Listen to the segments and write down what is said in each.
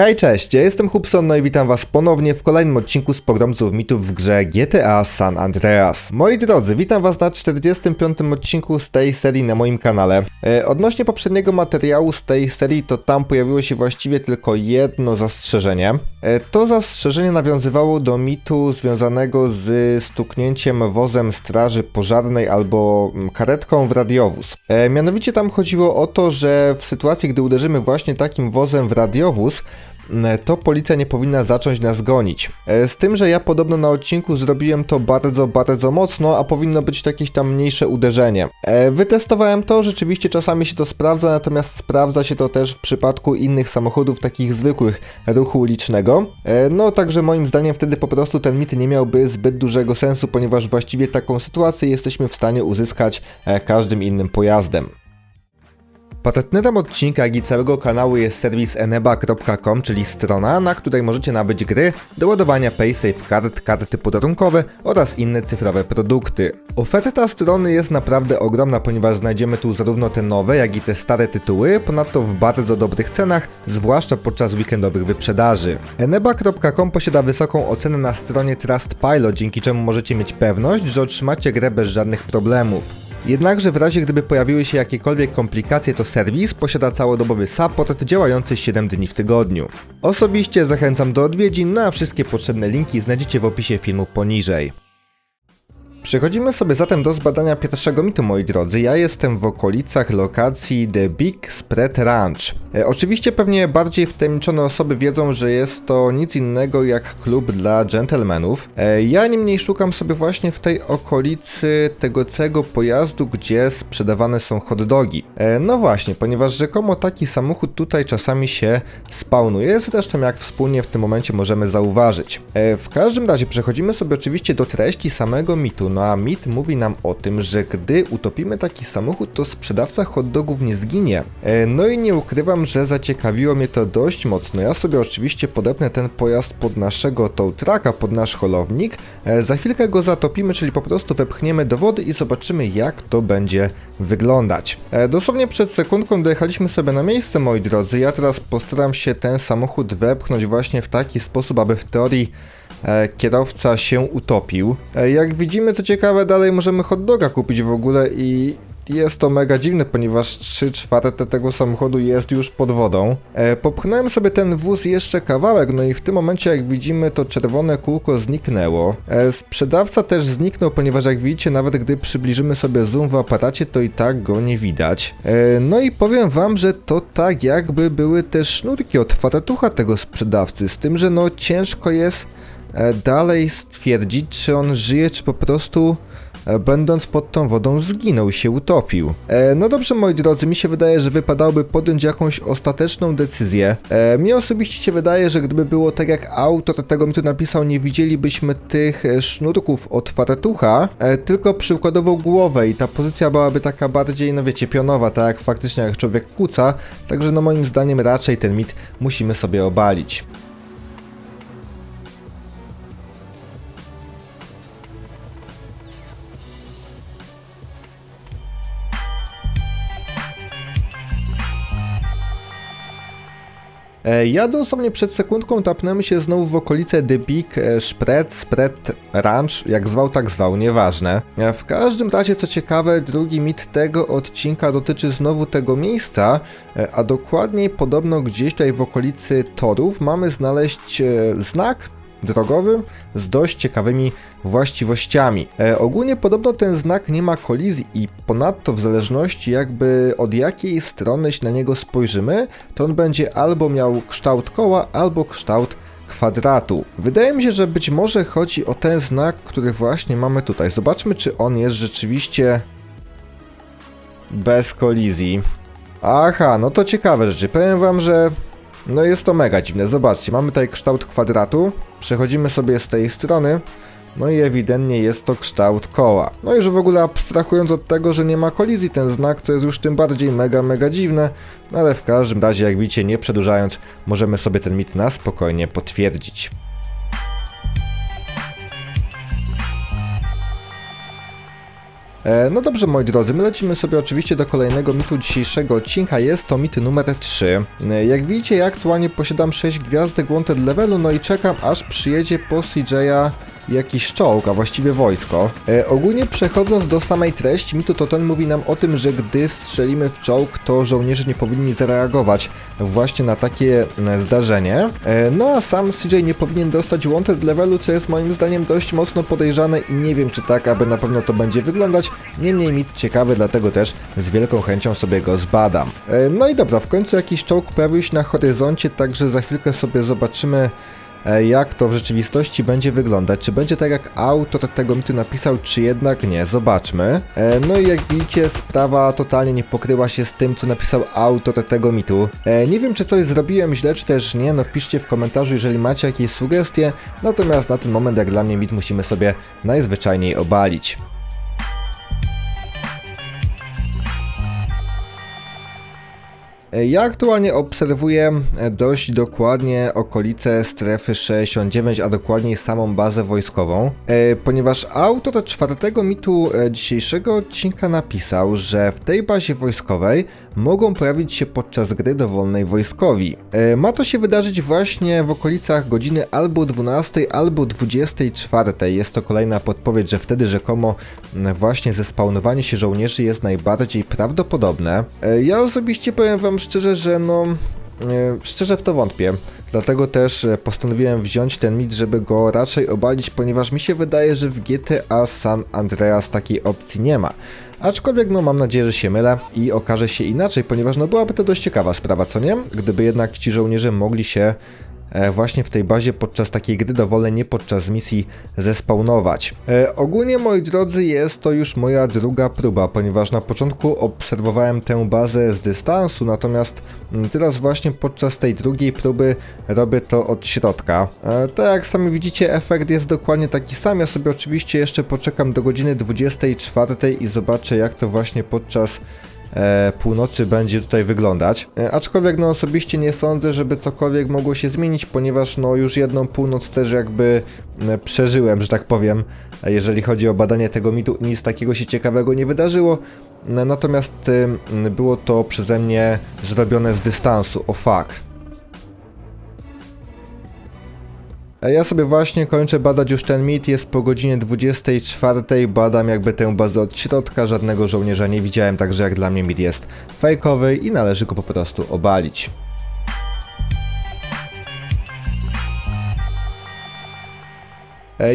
Hej, cześć, ja jestem Hubson, no i witam was ponownie w kolejnym odcinku z pogromców mitów w grze GTA San Andreas. Moi drodzy, witam was na 45. odcinku z tej serii na moim kanale. E, odnośnie poprzedniego materiału z tej serii, to tam pojawiło się właściwie tylko jedno zastrzeżenie. E, to zastrzeżenie nawiązywało do mitu związanego z stuknięciem wozem straży pożarnej albo mm, karetką w radiowóz. E, mianowicie tam chodziło o to, że w sytuacji, gdy uderzymy właśnie takim wozem w radiowóz, to policja nie powinna zacząć nas gonić. E, Z tym, że ja podobno na odcinku zrobiłem to bardzo, bardzo mocno, a powinno być to jakieś tam mniejsze uderzenie. E, Wytestowałem to, rzeczywiście czasami się to sprawdza, natomiast sprawdza się to też w przypadku innych samochodów, takich zwykłych ruchu ulicznego. E, No także moim zdaniem wtedy po prostu ten mit nie miałby zbyt dużego sensu, ponieważ właściwie taką sytuację jesteśmy w stanie uzyskać e, każdym innym pojazdem. Partnerem odcinka, jak i całego kanału jest serwis eneba.com, czyli strona, na której możecie nabyć gry, do ładowania PaySafe kart, karty podarunkowe oraz inne cyfrowe produkty. Oferta strony jest naprawdę ogromna, ponieważ znajdziemy tu zarówno te nowe, jak i te stare tytuły, ponadto w bardzo dobrych cenach, zwłaszcza podczas weekendowych wyprzedaży. eneba.com posiada wysoką ocenę na stronie Trustpilot, dzięki czemu możecie mieć pewność, że otrzymacie grę bez żadnych problemów. Jednakże w razie gdyby pojawiły się jakiekolwiek komplikacje, to serwis posiada całodobowy support działający 7 dni w tygodniu. Osobiście zachęcam do odwiedzin, no a wszystkie potrzebne linki znajdziecie w opisie filmu poniżej. Przechodzimy sobie zatem do zbadania pierwszego mitu, moi drodzy. Ja jestem w okolicach lokacji The Big Spread Ranch. E, oczywiście pewnie bardziej wtajemniczone osoby wiedzą, że jest to nic innego jak klub dla gentlemanów. E, ja niemniej szukam sobie właśnie w tej okolicy tego całego pojazdu, gdzie sprzedawane są hot dogi. E, no właśnie, ponieważ rzekomo taki samochód tutaj czasami się spawnuje, zresztą jak wspólnie w tym momencie możemy zauważyć. E, w każdym razie przechodzimy sobie oczywiście do treści samego mitu, no a mit mówi nam o tym, że gdy utopimy taki samochód, to sprzedawca hot dogów nie zginie. E, no i nie ukrywam, że zaciekawiło mnie to dość mocno. Ja sobie oczywiście podepnę ten pojazd pod naszego tow trucka, pod nasz holownik. E, za chwilkę go zatopimy, czyli po prostu wepchniemy do wody i zobaczymy jak to będzie wyglądać. E, dosłownie przed sekundką dojechaliśmy sobie na miejsce, moi drodzy. Ja teraz postaram się ten samochód wepchnąć właśnie w taki sposób, aby w teorii kierowca się utopił. E, jak widzimy, co ciekawe, dalej możemy hot doga kupić w ogóle i jest to mega dziwne, ponieważ 3 czwarte tego samochodu jest już pod wodą. E, popchnąłem sobie ten wóz jeszcze kawałek, no i w tym momencie, jak widzimy, to czerwone kółko zniknęło. E, sprzedawca też zniknął, ponieważ jak widzicie, nawet gdy przybliżymy sobie zoom w aparacie, to i tak go nie widać. E, no i powiem wam, że to tak jakby były te sznurki od fartucha tego sprzedawcy, z tym, że no ciężko jest e, dalej stwierdzić, czy on żyje, czy po prostu e, będąc pod tą wodą zginął się utopił. E, no dobrze, moi drodzy, mi się wydaje, że wypadałoby podjąć jakąś ostateczną decyzję. E, mnie osobiście się wydaje, że gdyby było tak jak autor tego mitu napisał, nie widzielibyśmy tych e, sznurków od fartucha, e, tylko przykładowo głowę i ta pozycja byłaby taka bardziej, no wiecie, pionowa, tak jak faktycznie jak człowiek kuca, także no moim zdaniem raczej ten mit musimy sobie obalić. Ja dosłownie przed sekundką tapnąłem się znowu w okolice e, Spread, Spread Ranch, jak zwał, tak zwał, nieważne. E, W każdym razie, co ciekawe, drugi mit tego odcinka dotyczy znowu tego miejsca, e, a dokładniej podobno gdzieś tutaj w okolicy torów mamy znaleźć e, znak drogowy z dość ciekawymi właściwościami. E, ogólnie podobno ten znak nie ma kolizji i ponadto w zależności jakby od jakiej strony się na niego spojrzymy, to on będzie albo miał kształt koła, albo kształt kwadratu. Wydaje mi się, że być może chodzi o ten znak, który właśnie mamy tutaj. Zobaczmy, czy on jest rzeczywiście bez kolizji. Aha, no to ciekawe rzeczy. Powiem wam, że no jest to mega dziwne. Zobaczcie, mamy tutaj kształt kwadratu. Przechodzimy sobie z tej strony. No i ewidentnie jest to kształt koła. No i że w ogóle abstrahując od tego, że nie ma kolizji ten znak, co jest już tym bardziej mega, mega dziwne, no ale w każdym razie, jak widzicie, nie przedłużając, możemy sobie ten mit na spokojnie potwierdzić. No dobrze, moi drodzy, my lecimy sobie oczywiście do kolejnego mitu dzisiejszego odcinka. Jest to mit numer 3. E, jak widzicie, ja aktualnie posiadam 6 gwiazdek Wanted levelu, no i czekam aż przyjedzie po CJ'a jakiś czołg, a właściwie wojsko. E, ogólnie przechodząc do samej treści, mitu to ten mówi nam o tym, że gdy strzelimy w czołg, to żołnierze nie powinni zareagować właśnie na takie e, zdarzenie. E, no a sam CJ nie powinien dostać wanted levelu, co jest moim zdaniem dość mocno podejrzane i nie wiem czy tak, aby na pewno to będzie wyglądać. Niemniej mit ciekawy, dlatego też z wielką chęcią sobie go zbadam. E, no i dobra, w końcu jakiś czołg pojawił się na horyzoncie, także za chwilkę sobie zobaczymy jak to w rzeczywistości będzie wyglądać. Czy będzie tak jak autor tego mitu napisał, czy jednak nie. Zobaczmy. E, no i jak widzicie, sprawa totalnie nie pokryła się z tym, co napisał autor tego mitu. E, nie wiem, czy coś zrobiłem źle, czy też nie, no piszcie w komentarzu, jeżeli macie jakieś sugestie. Natomiast na ten moment, jak dla mnie, mit musimy sobie najzwyczajniej obalić. Ja aktualnie obserwuję e, dość dokładnie okolice strefy 69, a dokładniej samą bazę wojskową, e, ponieważ autor czwartego mitu e, dzisiejszego odcinka napisał, że w tej bazie wojskowej mogą pojawić się podczas gry dowolnej wojskowi. Ma to się wydarzyć właśnie w okolicach godziny albo 12, albo 24. Jest to kolejna podpowiedź, że wtedy rzekomo właśnie zespawnowanie się żołnierzy jest najbardziej prawdopodobne. Ja osobiście powiem wam szczerze, że no, e, szczerze w to wątpię. Dlatego też e, postanowiłem wziąć ten mit, żeby go raczej obalić, ponieważ mi się wydaje, że w GTA San Andreas takiej opcji nie ma. Aczkolwiek no mam nadzieję, że się mylę i okaże się inaczej, ponieważ no byłaby to dość ciekawa sprawa, co nie? Gdyby jednak ci żołnierze mogli się właśnie w tej bazie podczas takiej gry dowolnej, nie podczas misji zespawnować. E, ogólnie moi drodzy jest to już moja druga próba, ponieważ na początku obserwowałem tę bazę z dystansu, natomiast mm, teraz właśnie podczas tej drugiej próby robię to od środka. E, tak jak sami widzicie efekt jest dokładnie taki sam, ja sobie oczywiście jeszcze poczekam do godziny 24 i zobaczę jak to właśnie podczas e, północy będzie tutaj wyglądać. E, aczkolwiek no osobiście nie sądzę, żeby cokolwiek mogło się zmienić, ponieważ no już jedną północ też jakby przeżyłem, że tak powiem. Jeżeli chodzi o badanie tego mitu, nic takiego się ciekawego nie wydarzyło. Natomiast e, było to przeze mnie zrobione z dystansu. O fuck. Ja sobie właśnie kończę badać już ten mit, jest po godzinie 24, badam jakby tę bazę od środka, żadnego żołnierza nie widziałem, także jak dla mnie mit jest fejkowy i należy go po prostu obalić.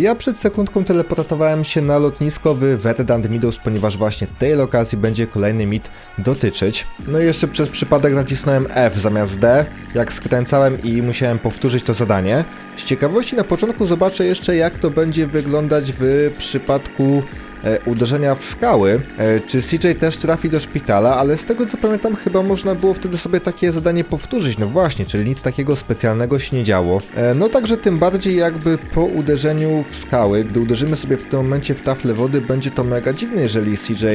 Ja przed sekundką teleportowałem się na lotnisko w Verdant Meadows, ponieważ właśnie tej lokacji będzie kolejny mit dotyczyć. No i jeszcze przez przypadek nacisnąłem F zamiast D, jak skręcałem i musiałem powtórzyć to zadanie. Z ciekawości na początku zobaczę jeszcze jak to będzie wyglądać w przypadku e, uderzenia w skały. E, czy CJ też trafi do szpitala, ale z tego co pamiętam chyba można było wtedy sobie takie zadanie powtórzyć. No właśnie, czyli nic takiego specjalnego się nie działo. E, no także tym bardziej jakby po uderzeniu w skały, gdy uderzymy sobie w tym momencie w taflę wody, będzie to mega dziwne, jeżeli CJ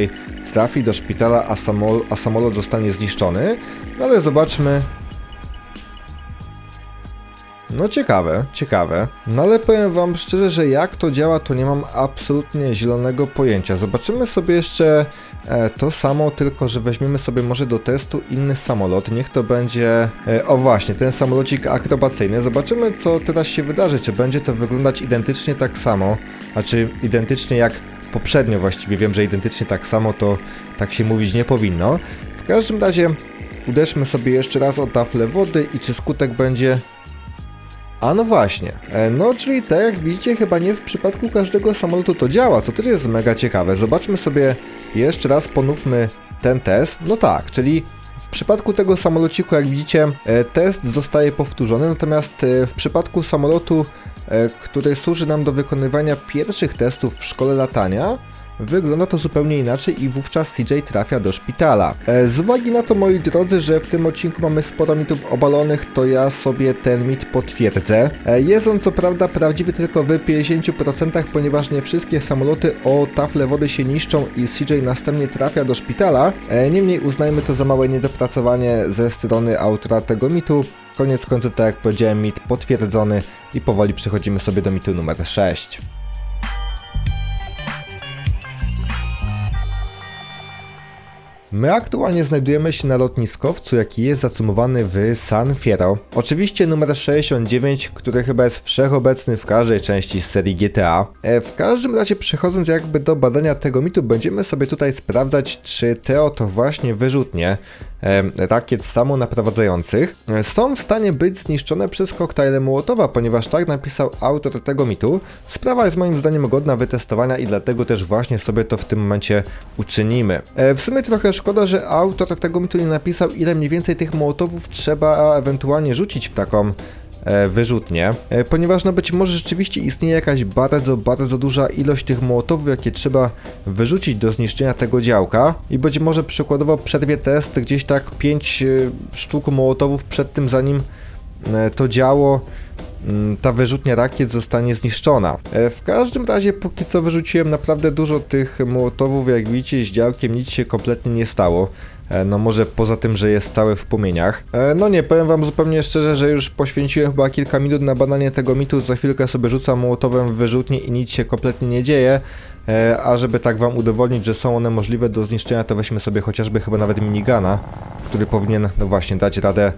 trafi do szpitala, a, samol a samolot zostanie zniszczony. No ale zobaczmy, no ciekawe, ciekawe. No ale powiem wam szczerze, że jak to działa, to nie mam absolutnie zielonego pojęcia. Zobaczymy sobie jeszcze e, to samo, tylko że weźmiemy sobie może do testu inny samolot. Niech to będzie... E, o właśnie, ten samolocik akrobacyjny. Zobaczymy co teraz się wydarzy. Czy będzie to wyglądać identycznie tak samo, a czy identycznie jak poprzednio właściwie. Wiem, że identycznie tak samo to tak się mówić nie powinno. W każdym razie uderzmy sobie jeszcze raz o taflę wody i czy skutek będzie a no właśnie. E, no, czyli tak jak widzicie, chyba nie w przypadku każdego samolotu to działa, co też jest mega ciekawe. Zobaczmy sobie jeszcze raz, ponówmy ten test. No tak, czyli w przypadku tego samolociku, jak widzicie, e, test zostaje powtórzony, natomiast e, w przypadku samolotu, który służy nam do wykonywania pierwszych testów w szkole latania, Wygląda to zupełnie inaczej i wówczas CJ trafia do szpitala. E, z uwagi na to, moi drodzy, że w tym odcinku mamy sporo mitów obalonych, to ja sobie ten mit potwierdzę. E, jest on co prawda prawdziwy tylko w 50%, ponieważ nie wszystkie samoloty o tafle wody się niszczą i CJ następnie trafia do szpitala. E, niemniej uznajmy to za małe niedopracowanie ze strony autora tego mitu. Koniec końców, tak jak powiedziałem, mit potwierdzony i powoli przechodzimy sobie do mitu numer 6. My aktualnie znajdujemy się na lotniskowcu, jaki jest zacumowany w San Fierro. Oczywiście numer 69, który chyba jest wszechobecny w każdej części serii GTA. E, w każdym razie przechodząc jakby do badania tego mitu, będziemy sobie tutaj sprawdzać, czy te oto właśnie wyrzutnie rakiet samonaprowadzających e, są w stanie być zniszczone przez koktajle Mołotowa, ponieważ tak napisał autor tego mitu. Sprawa jest moim zdaniem godna wytestowania i dlatego też właśnie sobie to w tym momencie uczynimy. E, w sumie trochę szkoda, że autor tego mitu nie napisał, ile mniej więcej tych Mołotowów trzeba ewentualnie rzucić w taką e, wyrzutnie, e, ponieważ no być może rzeczywiście istnieje jakaś bardzo, bardzo duża ilość tych mołotowów, jakie trzeba wyrzucić do zniszczenia tego działka i być może przykładowo przerwie test gdzieś tak 5 sztuk mołotowów przed tym, zanim e, to działo mm, ta wyrzutnia rakiet zostanie zniszczona. E, W każdym razie póki co wyrzuciłem naprawdę dużo tych mołotowów, jak widzicie z działkiem nic się kompletnie nie stało. E, No może poza tym, że jest cały w płomieniach. E, No nie, powiem wam zupełnie szczerze, że już poświęciłem chyba kilka minut na badanie tego mitu, za chwilkę sobie rzucam mołotowem w wyrzutnie i nic się kompletnie nie dzieje. E, A żeby tak wam udowodnić, że są one możliwe do zniszczenia, to weźmy sobie chociażby chyba nawet minigana, który powinien, no właśnie, dać radę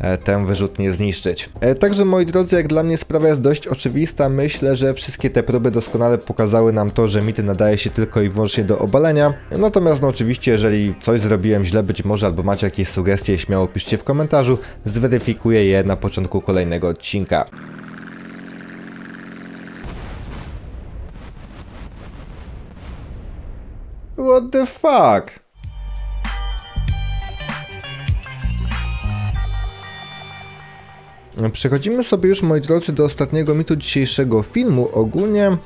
e, tę wyrzutnię zniszczyć. E, Także moi drodzy, jak dla mnie sprawa jest dość oczywista, myślę, że wszystkie te próby doskonale pokazały nam to, że mity nadaje się tylko i wyłącznie do obalenia. Natomiast no oczywiście, jeżeli coś zrobiłem źle być może, albo macie jakieś sugestie, śmiało piszcie w komentarzu, zweryfikuję je na początku kolejnego odcinka. What the fuck? Przechodzimy sobie już, moi drodzy, do ostatniego mitu dzisiejszego filmu. Ogólnie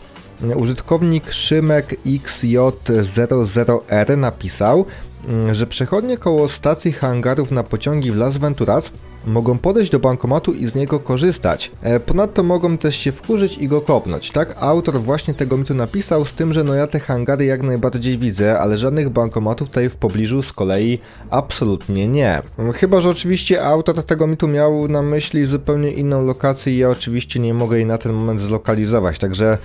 użytkownik Szymek XJ00R napisał, mm, że przechodnie koło stacji hangarów na pociągi w Las Venturas mogą podejść do bankomatu i z niego korzystać. E, Ponadto mogą też się wkurzyć i go kopnąć. Tak autor właśnie tego mitu napisał, z tym, że no ja te hangary jak najbardziej widzę, ale żadnych bankomatów tutaj w pobliżu z kolei absolutnie nie. Chyba, że oczywiście autor tego mitu miał na myśli zupełnie inną lokację i ja oczywiście nie mogę jej na ten moment zlokalizować, także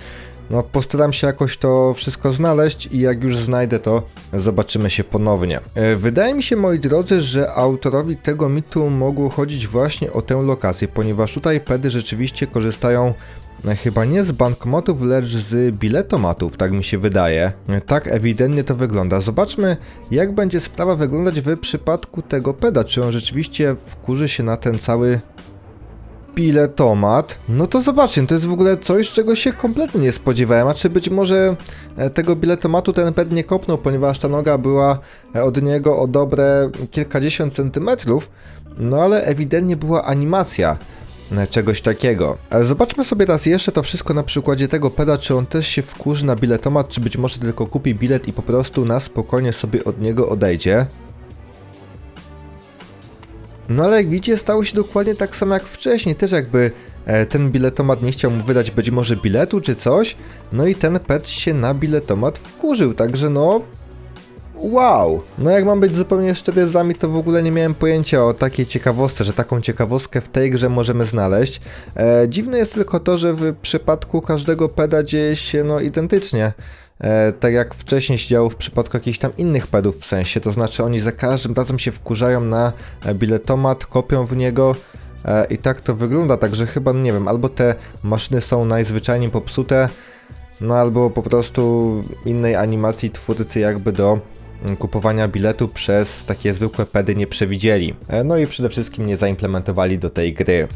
no, postaram się jakoś to wszystko znaleźć i jak już znajdę to, zobaczymy się ponownie. E, Wydaje mi się, moi drodzy, że autorowi tego mitu mogło chodzić właśnie o tę lokację, ponieważ tutaj pedy rzeczywiście korzystają e, chyba nie z bankomatów, lecz z biletomatów, tak mi się wydaje. E, Tak ewidentnie to wygląda. Zobaczmy, jak będzie sprawa wyglądać w przypadku tego peda, czy on rzeczywiście wkurzy się na ten cały biletomat. No to zobaczcie, to jest w ogóle coś, czego się kompletnie nie spodziewałem. A czy być może e, tego biletomatu ten ped nie kopnął, ponieważ ta noga była e, od niego o dobre kilkadziesiąt centymetrów. No ale ewidentnie była animacja e, czegoś takiego. Zobaczmy sobie raz jeszcze to wszystko na przykładzie tego peda, czy on też się wkurzy na biletomat, czy być może tylko kupi bilet i po prostu na spokojnie sobie od niego odejdzie. No ale jak widzicie, stało się dokładnie tak samo jak wcześniej, też jakby e, ten biletomat nie chciał mu wydać być może biletu czy coś, no i ten pet się na biletomat wkurzył, także no... Wow! No jak mam być zupełnie szczery z wami, to w ogóle nie miałem pojęcia o takiej ciekawostce, że taką ciekawostkę w tej grze możemy znaleźć. E, dziwne jest tylko to, że w przypadku każdego peda dzieje się no identycznie. E, tak jak wcześniej się działo w przypadku jakichś tam innych pedów w sensie, to znaczy oni za każdym razem się wkurzają na e, biletomat, kopią w niego e, i tak to wygląda, także chyba, no nie wiem, albo te maszyny są najzwyczajniej popsute, no albo po prostu innej animacji twórcy jakby do mm, kupowania biletu przez takie zwykłe pedy nie przewidzieli. No i przede wszystkim nie zaimplementowali do tej gry.